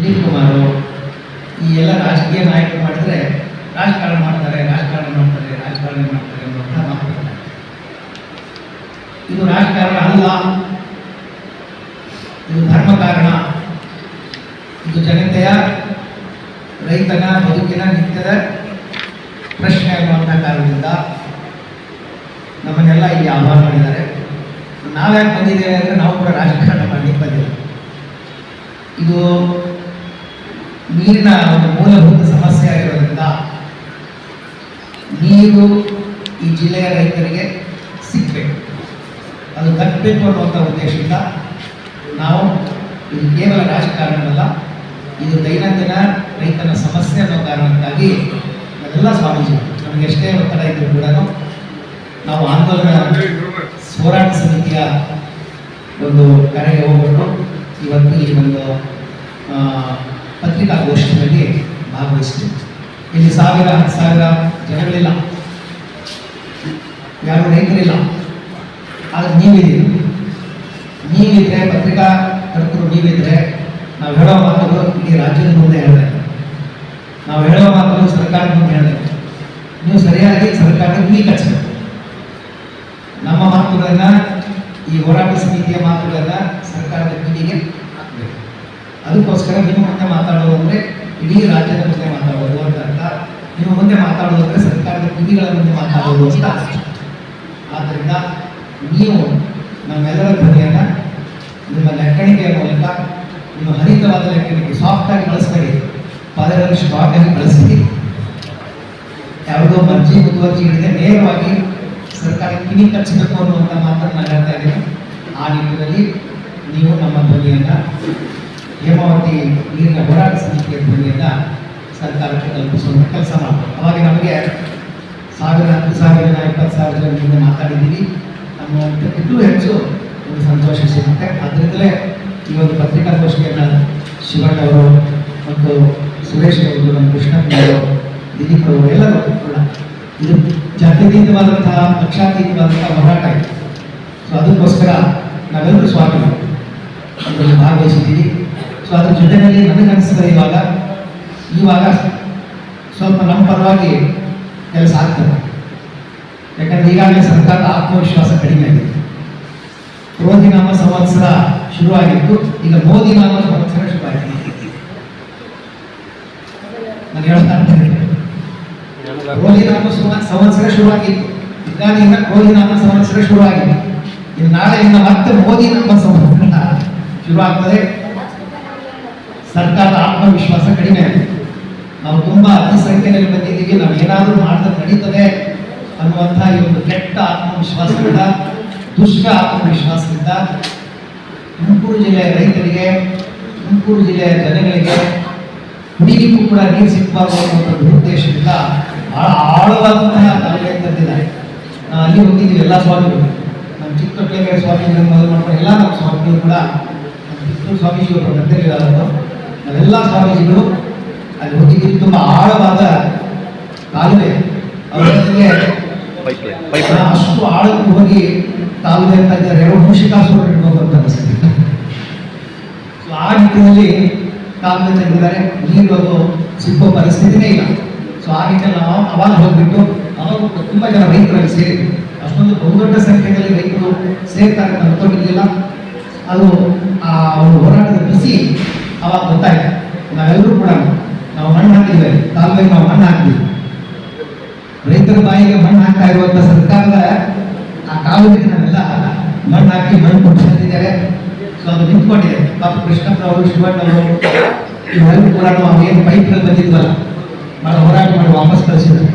ದಿಲೀಪ್ ಕುಮಾರ್ ಈ ಎಲ್ಲ ರಾಜಕೀಯ ನಾಯಕರು ಮಾಡಿದ್ರೆ ರಾಜಕಾರಣ ಮಾಡ್ತಾರೆ ರಾಜಕಾರಣ ಮಾಡ್ತಾರೆ ರಾಜಕಾರಣ ಮಾಡ್ತಾರೆ ಅನ್ನುವಂಥ ಮಾತು ಇದು ರಾಜಕಾರಣ ಅಲ್ಲ. ಇದು ಧರ್ಮ ಕಾರಣ. ಇದು ಜನತೆಯ ರೈತನ ಬದುಕಿನ ನಿತ್ಯದ ಪ್ರಶ್ನೆ ಅನ್ನುವಂಥ ಕಾರಣದಿಂದ ನಮ್ಮನ್ನೆಲ್ಲ ಇಲ್ಲಿ ಆಹ್ವಾನ ಮಾಡಿದ್ದಾರೆ. ನಾವ್ಯಾಕೆ ಬಂದಿದ್ದೇವೆ ಅಂದರೆ ನಾವು ಕೂಡ ರಾಜಕಾರಣ ಮಾಡಲಿಕ್ಕೆ ಬಂದಿಲ್ಲ. ಇದು ನೀರಿನ ಒಂದು ಮೂಲಭೂತ ಸಮಸ್ಯೆ ಆಗಿರೋದ್ರಿಂದ ನೀರು ಈ ಜಿಲ್ಲೆಯ ರೈತರಿಗೆ ಸಿಗಬೇಕು. ಅದು ತಪ್ಪಬೇಕು ಅನ್ನುವಂಥ ಉದ್ದೇಶದಿಂದ ನಾವು ಇದು ಕೇವಲ ರಾಜಕಾರಣವಲ್ಲ, ಇದು ದೈನಂದಿನ ರೈತನ ಸಮಸ್ಯೆ ಅನ್ನೋ ಕಾರಣಕ್ಕಾಗಿ ಅದೆಲ್ಲ ಸ್ವಾಮೀಜಿ, ನಮಗೆ ಎಷ್ಟೇ ಒತ್ತಡ ಇದ್ದರೂ ಕೂಡ ನಾವು ಆಂದೋಲನ ಹೋರಾಟ ಸಮಿತಿಯ ಒಂದು ಕರೆಗೆ ಹೋಗ್ಬಿಟ್ಟು ಇವತ್ತು ಈ ಒಂದು ಪತ್ರಿಕಾಗೋಷ್ಠಿಯಲ್ಲಿ ಭಾಗವಹಿಸ್ತೀವಿ ಇಲ್ಲಿ ಸಾವಿರ ಹತ್ತು ಸಾವಿರ ಜನಗಳಿಲ್ಲ. ಯಾರು ರೈತರಿಲ್ಲ. ಆದರೆ ನೀವಿದ್ದೀರಿ. ನೀವಿದ್ರೆ ಪತ್ರಿಕಾ ಕರ್ತರು ನೀವಿದ್ರೆ ನಾವು ಹೇಳೋ ಮಾತುಗಳು ಇಡೀ ರಾಜ್ಯದ ಮುಂದೆ ಹೇಳಬೇಕು ನಾವು ಹೇಳೋ ಮಾತುಗಳು ಸರ್ಕಾರದ ಮುಂದೆ ಹೇಳಬೇಕು ನೀವು ಸರಿಯಾಗಿ ಸರ್ಕಾರದ ಕಿವಿ ಕಚ್ಚಬೇಕು ನಮ್ಮ ಮಾತುಗಳನ್ನ ಈ ಹೋರಾಟ ಸಮಿತಿಯ ಮಾತುಗಳನ್ನ ಸರ್ಕಾರದ ಕಿವಿಗೆ ಅದಕ್ಕೋಸ್ಕರ ನಿಮ್ಮ ಮುಂದೆ ಮಾತಾಡೋದು ಅಂದ್ರೆ ಇಡೀ ರಾಜ್ಯದ ಮುಂದೆ ಮಾತಾಡೋದು ಅಂತ ಅರ್ಥ. ನಿಮ್ಮ ಮುಂದೆ ಮಾತಾಡೋದು ಅಂದ್ರೆ ಸರ್ಕಾರದ ಕಿವಿಗಳ ಮುಂದೆ ಮಾತಾಡೋದು ಅಂತ ಅರ್ಥ. ಆದ್ದರಿಂದ ನೀವು ನಮ್ಮೆಲ್ಲರ ಧ್ವನಿಯನ್ನ ನಿಮ್ಮ ಲೆಕ್ಕಣಿಕೆಯ ಮೂಲಕ, ನಿಮ್ಮ ಹರಿತವಾದ ಲೆಕ್ಕಣಿಕೆ ಸಾಫ್ಟಾಗಿ ಬಳಸಬೇಡಿ. ಪದಗಳನ್ನು ಸ್ಟ್ರಾಂಗ್ ಆಗಿ ಬಳಸಿ ಯಾವುದೋ ಮರ್ಜಿ ಮುತುವರ್ಜಿ ಹಿಡಿದೆ ನೇರವಾಗಿ ಸರ್ಕಾರ ಕಿಣಿ ಕಚ್ಚಬೇಕು ಅನ್ನುವಂಥ ಮಾತನ್ನು ನಾನು ಹೇಳ್ತಾ ಇದ್ದೀನಿ. ಆ ನಿಟ್ಟಿನಲ್ಲಿ ನೀವು ನಮ್ಮ ಧ್ವನಿಯನ್ನ ಹೇಮಾವತಿ ನೀರಿನ ಹೋರಾಟ ಸಮಿತಿಯ ಧ್ವನಿಯನ್ನ ಸರ್ಕಾರಕ್ಕೆ ತಲುಪಿಸುವಂಥ ಕೆಲಸ ಮಾಡಬೇಕು. ಅವಾಗ ನಮಗೆ ಸಾವಿರ, ಹತ್ತು ಸಾವಿರ ಜನ ಇಪ್ಪತ್ತು ಸಾವಿರ ಜನ ಮುಂದೆ ಮಾತಾಡಿದ್ದೀವಿ. ಅನ್ನುವಂಥಕ್ಕಿಂತಲೂ ಹೆಚ್ಚು ಒಂದು ಸಂತೋಷ ಸಿಗುತ್ತೆ. ಅದರಿಂದಲೇ ಈ ಒಂದು ಪತ್ರಿಕಾಗೋಷ್ಠಿಯನ್ನು ಶಿವಣ್ಣ ಅವರು ಮತ್ತು ಸುರೇಶ್ ಅವರು, ನಮ್ಮ ಕೃಷ್ಣಪ್ಪನವರು ದಿಲೀಪ್ ಅವರು ಎಲ್ಲರೂ ಕೂಡ ಇದು ಜಾತ್ಯತೀತವಾದಂತಹ, ಪಕ್ಷಾತೀತವಾದಂತಹ ಹೋರಾಟ ಇದೆ. ಸೊ ಅದಕ್ಕೋಸ್ಕರ ನಾವೆಲ್ಲರೂ ಸ್ವಾಗತ ಅದ್ರ ಜೊತೆಯಲ್ಲಿ ನನಗನ್ನಿಸ್ತದೆ ಇವಾಗ. ಇವಾಗ ಸ್ವಲ್ಪ ನಮ್ಮ ಪರವಾಗಿ ಕೆಲಸ ಆಗ್ತದೆ. ಯಾಕಂದ್ರೆ ಈಗಾಗಲೇ ಸರ್ಕಾರದ ಆತ್ಮವಿಶ್ವಾಸ ಕಡಿಮೆ ಆಗಿತ್ತು ಕ್ರೋಧಿ ನಾಮ ಸಂವತ್ಸರ ಶುರುವಾಗಿತ್ತು. ಈಗ ಮೋದಿ ನಾಮ ಸಂವತ್ಸರ ಶುರುವಾಗಿತ್ತು ನಾನು ಹೇಳ್ತಾ ಕ್ರೋಧಿ ನಾಮ ಸಂವ- ಸಂವತ್ಸರ ಶುರುವಾಗಿತ್ತು. ಯುಗಾದಿಯಿಂದ ಕ್ರೋಧಿ ನಾಮ ಸಂವತ್ಸರ ಶುರುವಾಗಿದೆ. ಇನ್ನು ನಾಳೆಯಿಂದ ಮತ್ತೆ ಮೋದಿ ನಾಮ ಸಂವತ್ಸರ ಶುರುವಾಗ್ತದೆ. ಸರ್ಕಾರದ ಆತ್ಮವಿಶ್ವಾಸ ಕಡಿಮೆ ಆಗಿದೆ. ನಾವು ತುಂಬಾ ಅತಿ ಸಂಖ್ಯೆಯಲ್ಲಿ ಬಂದಿದ್ದೀವಿ ನಾವು ಏನಾದರೂ ಮಾಡಿದ್ರೆ ನಡೀತದೆ ಅನ್ನುವಂಥ ಈ ಒಂದು ಕೆಟ್ಟ ಆತ್ಮವಿಶ್ವಾಸದಿಂದ, ದುಷ್ಟ ಆತ್ಮವಿಶ್ವಾಸದಿಂದ ತುಮಕೂರು ಜಿಲ್ಲೆಯ ರೈತರಿಗೆ, ತುಮಕೂರು ಜಿಲ್ಲೆಯ ಜನಗಳಿಗೆ ಕುಡಿಲಿಕ್ಕೂ ಕೂಡ ನೀರು ಸಿಗಬಾರ್ದು ಉದ್ದೇಶದಿಂದ ಬಹಳ ಆಳವಾದಂತಹ ತಲೆಗೆ ತಂದಿದ್ದಾರೆ ಅಲ್ಲಿ ಹೋಗಿದ್ದೀವಿ, ಎಲ್ಲ ಸ್ವಾಮಿಗಳು. ನಮ್ಮ ಚಿಕ್ಕಪೇಟೆ ಸ್ವಾಮಿಗಳು ಮೊದಲು ಮಾಡ್ತಾರೆ ಎಲ್ಲ ನಮ್ಮ ಸ್ವಾಮಿಗಳು ಕೂಡ ನಮ್ಮ ಕಿತ್ತೂರು ಸ್ವಾಮೀಜಿಯವರು ಗದ್ದೆಗಳಿದ್ದಾರೆ ನಾವೆಲ್ಲ ಸ್ವಾಮೀಜಿಗಳು ಅಲ್ಲಿ ಹೋಗಿದ್ದು ತುಂಬ ಆಳವಾದ ಕಾಲುವೆ ಅವರೊಂದಿಗೆ ಅಷ್ಟು ಆಳಕ್ಕೆ ಹೋಗಿ ಕಾಲುವೆ ಅಂತ ಇದ್ದಾರೆ. ಎರಡು ಇಡ್ಬೇಕು ಅಂತ ಅನಿಸ್ತದೆ ಸೊ ಆ ನಿಟ್ಟಿನಲ್ಲಿ ಕಾಲುವೆ ತೆಗೆದಿದ್ದಾರೆ. ನೀರು ಅದು ಸಿಕ್ಕೋ ಪರಿಸ್ಥಿತಿನೇ ಇಲ್ಲ. ಸೊ ಆ ನಿಟ್ಟಿನಲ್ಲಿ ನಾವು ಅವಾಗ ಹೋಗ್ಬಿಟ್ಟು ಅವಾಗ ತುಂಬ ಜನ ರೈತರಲ್ಲಿ ಸೇರಿದ್ರು ಅಷ್ಟೊಂದು ಬಹುದೊಡ್ಡ ಸಂಖ್ಯೆಯಲ್ಲಿ ರೈತರು ಸೇರ್ತಾರೆ ಅಂತ ಅನ್ಕೊಂಡಿರ್ಲಿಲ್ಲ. ಅದು ಆ ಒಂದು ಹೋರಾಟದ ಬಿಸಿ ಅವಾಗ ಗೊತ್ತಾಯ್ತು. ನಾವೆಲ್ಲರೂ ಕೂಡ ನಾವು ಮಣ್ಣು ಹಾಕಿದ್ವಿ ಕಾಲುವೆಗೆ ನಾವು ಮಣ್ಣು ಹಾಕಿದ್ವಿ. ರೈತರ ಬಾಯಿಗೆ ಮಣ್ಣು ಹಾಕ್ತಾ ಇರುವಂತ ಸರ್ಕಾರದ ಆ ಕಾಲುವೆಗೆ ನಾವೆಲ್ಲ ಮಣ್ಣು ಹಾಕಿ ಮಣ್ಣು ಕೊಟ್ಟು ಸೊ ಅದು ನಿಂತ್ಕೊಂಡಿದೆ. ಪಾಪ ಕೃಷ್ಣಪ್ಪ ಅವರು ಶಿವಣ್ಣವರು ಇವರೆಲ್ಲರೂ ಕೂಡ ನಾವು ಏನು ಪೈಪ್ಗಳು ಬಂದಿದ್ವಲ್ಲ ಬಹಳ ಹೋರಾಟ ಮಾಡಿ ವಾಪಸ್ ಕಳಿಸಿದ್ರು.